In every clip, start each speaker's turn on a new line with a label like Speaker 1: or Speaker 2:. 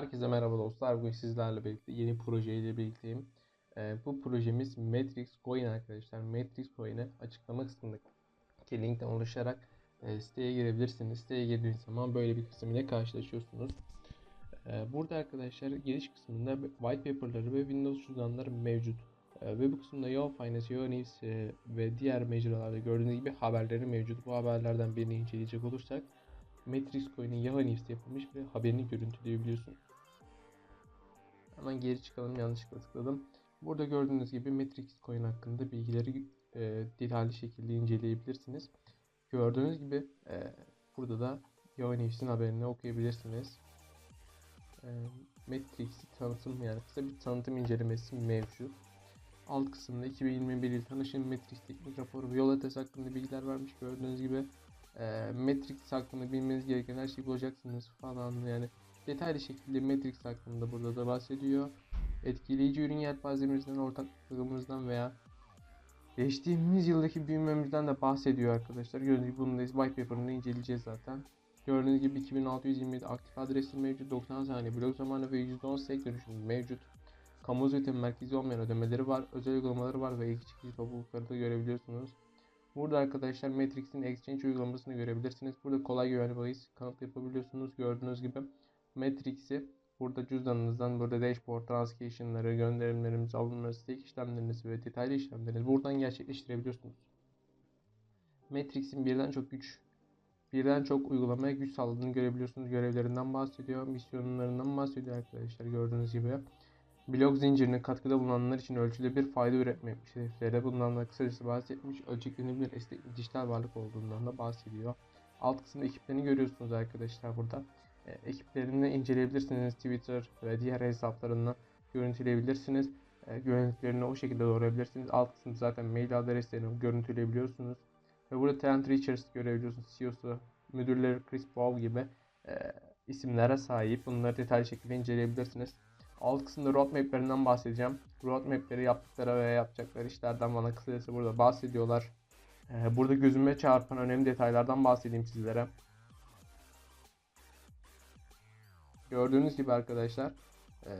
Speaker 1: Herkese merhaba dostlar. Bugün sizlerle birlikte yeni projeyle birlikteyim. Ee, bu projemiz Matrix Coin arkadaşlar. Matrix Coin'e açıklama kısmındaki linkten oluşarak e, siteye girebilirsiniz. Siteye girdiğiniz zaman böyle bir kısım ile karşılaşıyorsunuz. Ee, burada arkadaşlar giriş kısmında white paper'ları ve Windows cüzdanları mevcut. Ee, ve bu kısımda Yahoo Finance, Yahoo News e, ve diğer mecralarda gördüğünüz gibi haberleri mevcut. Bu haberlerden birini inceleyecek olursak Matrix Coin'in News'te yapılmış ve haberini görüntüleyebiliyorsun. Hemen geri çıkalım yanlışlıkla tıkladım. Burada gördüğünüz gibi Matrix Coin hakkında bilgileri e, detaylı şekilde inceleyebilirsiniz. Gördüğünüz gibi e, burada da News'in haberini okuyabilirsiniz. E, Matrix'i tanıtım yani kısa bir tanıtım incelemesi mevcut. Alt kısımda 2021 yıl tanışın Matrix teknik raporu ve yol haritası hakkında bilgiler vermiş. Gördüğünüz gibi e, Matrix hakkında bilmeniz gereken her şeyi bulacaksınız falan yani detaylı şekilde Matrix hakkında burada da bahsediyor. Etkileyici ürün yelpazemizden, ortaklığımızdan veya geçtiğimiz yıldaki büyümemizden de bahsediyor arkadaşlar. Gördüğünüz gibi bunun da white paper'ını inceleyeceğiz zaten. Gördüğünüz gibi 2627 aktif adresi mevcut, 90 saniye blok zamanı ve %10 stake dönüşümü mevcut. Kamu üretim merkezi olmayan ödemeleri var, özel uygulamaları var ve ilk çıkıcı toplulukları da görebiliyorsunuz. Burada arkadaşlar Matrix'in Exchange uygulamasını görebilirsiniz. Burada kolay güvenli bahis kanıt yapabiliyorsunuz. Gördüğünüz gibi Matrix'i burada cüzdanınızdan burada dashboard transaction'ları, gönderimlerinizi, alımları, stake işlemlerinizi ve detaylı işlemlerinizi buradan gerçekleştirebiliyorsunuz. Matrix'in birden çok güç birden çok uygulamaya güç sağladığını görebiliyorsunuz. Görevlerinden bahsediyor, misyonlarından bahsediyor arkadaşlar gördüğünüz gibi. Blok zincirine katkıda bulunanlar için ölçülebilir fayda üretmek hedeflere bundan da kısacası bahsetmiş. Ölçeklenebilir esnek dijital varlık olduğundan da bahsediyor. Alt kısımda ekiplerini görüyorsunuz arkadaşlar burada. E, ekiplerini inceleyebilirsiniz. Twitter ve diğer hesaplarından görüntüleyebilirsiniz. E, görüntülerini o şekilde doğrayabilirsiniz. Alt kısımda zaten mail adreslerini görüntüleyebiliyorsunuz. Ve burada Trent Richards görebiliyorsunuz. CEO'su, müdürleri Chris Paul gibi e, isimlere sahip. Bunları detaylı şekilde inceleyebilirsiniz. Alt kısımda roadmap'lerinden bahsedeceğim. Roadmap'leri yaptıkları veya yapacakları işlerden bana kısacası burada bahsediyorlar. Ee, burada gözüme çarpan önemli detaylardan bahsedeyim sizlere. Gördüğünüz gibi arkadaşlar e,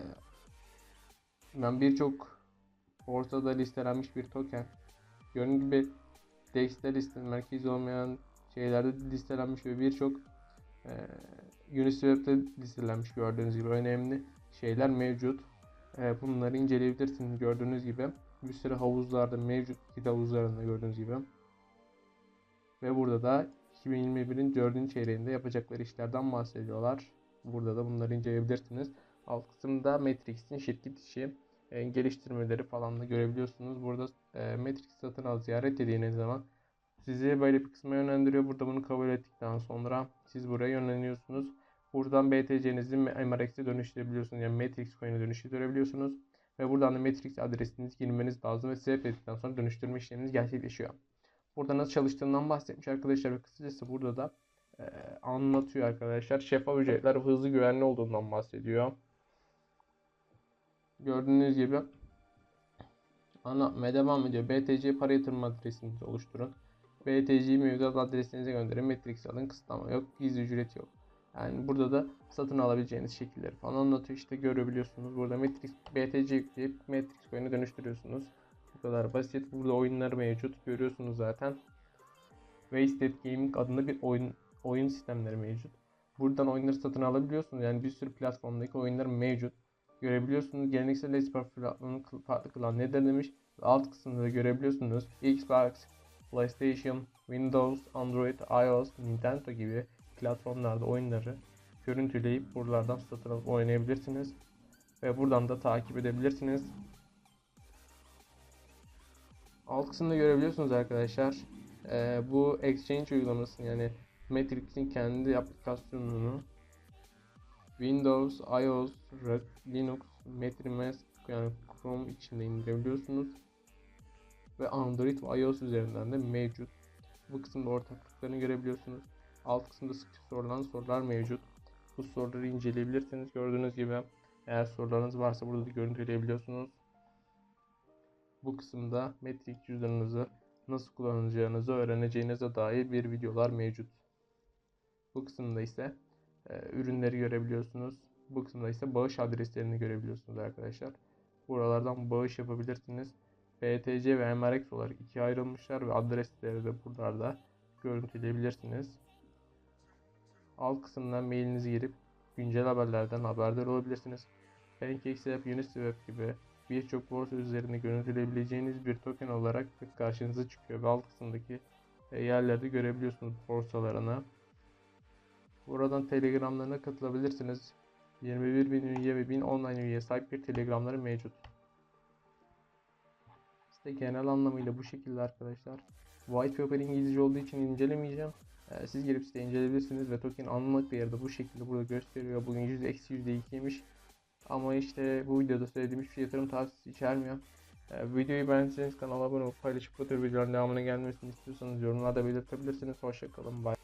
Speaker 1: ben birçok ortada listelenmiş bir token. Gördüğünüz gibi DEX'te liste merkezi olmayan şeylerde listelenmiş ve birçok e, listelenmiş gördüğünüz gibi önemli şeyler mevcut. E, bunları inceleyebilirsiniz gördüğünüz gibi. Bir sürü havuzlarda mevcut. Git havuzlarında gördüğünüz gibi. Ve burada da 2021'in 4. çeyreğinde yapacakları işlerden bahsediyorlar. Burada da bunları inceleyebilirsiniz. Alt kısımda Matrix'in şirket işi e, geliştirmeleri falan da görebiliyorsunuz. Burada e, Matrix satın al ziyaret dediğiniz zaman sizi böyle bir kısma yönlendiriyor. Burada bunu kabul ettikten sonra siz buraya yönleniyorsunuz. Buradan BTC'nizi MRX'e dönüştürebiliyorsunuz. Yani Matrix Coin'e dönüştürebiliyorsunuz. Ve buradan da Matrix adresinizi girmeniz lazım ve swap ettikten sonra dönüştürme işleminiz gerçekleşiyor. Burada nasıl çalıştığından bahsetmiş arkadaşlar ve kısacası burada da e, anlatıyor arkadaşlar. Şeffaf ücretler hızlı güvenli olduğundan bahsediyor. Gördüğünüz gibi anlatmaya devam ediyor. BTC para yatırma adresinizi oluşturun. BTC mevduat adresinize gönderin. Matrix alın. Kısıtlama yok. Gizli ücret yok. Yani burada da satın alabileceğiniz şekilleri falan anlatıyor. İşte görebiliyorsunuz. Burada Matrix BTC yükleyip Matrix coin'e dönüştürüyorsunuz. Bu kadar basit. Burada oyunlar mevcut. Görüyorsunuz zaten. Wasted Gaming adında bir oyun oyun sistemleri mevcut. Buradan oyunları satın alabiliyorsunuz. Yani bir sürü platformdaki oyunlar mevcut. Görebiliyorsunuz. Geleneksel espor platformunun farklı kılan nedir demiş. Alt kısmında da görebiliyorsunuz. Xbox, PlayStation, Windows, Android, iOS, Nintendo gibi platformlarda oyunları görüntüleyip buralardan satın alıp oynayabilirsiniz. Ve buradan da takip edebilirsiniz. Alt kısımda görebiliyorsunuz arkadaşlar. Ee, bu Exchange uygulamasını yani Matrix'in kendi aplikasyonunu Windows, iOS, Linux, MetriMask yani Chrome içinde indirebiliyorsunuz. Ve Android ve iOS üzerinden de mevcut. Bu kısımda ortaklıklarını görebiliyorsunuz. Alt kısımda sık sorulan sorular mevcut. Bu soruları inceleyebilirsiniz. Gördüğünüz gibi eğer sorularınız varsa burada da görüntüleyebiliyorsunuz. Bu kısımda metrik cüzdanınızı nasıl kullanacağınızı öğreneceğinize dair bir videolar mevcut. Bu kısımda ise e, ürünleri görebiliyorsunuz. Bu kısımda ise bağış adreslerini görebiliyorsunuz arkadaşlar. Buralardan bağış yapabilirsiniz. BTC ve MRX olarak ikiye ayrılmışlar ve adresleri de buralarda görüntüleyebilirsiniz. Alt kısımdan mailinizi girip güncel haberlerden haberdar olabilirsiniz. PancakeSwap, Uniswap gibi birçok borsa üzerinde görüntüleyebileceğiniz bir token olarak karşınıza çıkıyor ve alt kısımdaki yerlerde görebiliyorsunuz borsalarını. Buradan telegramlarına katılabilirsiniz. 21 bin üye ve 1000 online üyeye sahip bir telegramları mevcut. İşte genel anlamıyla bu şekilde arkadaşlar. White paper İngilizce olduğu için incelemeyeceğim. Ee, siz girip site inceleyebilirsiniz ve token anlık bir yerde bu şekilde burada gösteriyor. Bugün %-%2'ymiş. Ama işte bu videoda söylediğim hiçbir şey yatırım tavsiyesi içermiyor. E, videoyu beğendiyseniz kanala abone olup paylaşıp bu tür videoların devamına gelmesini istiyorsanız yorumlarda belirtebilirsiniz. Hoşçakalın. Bye.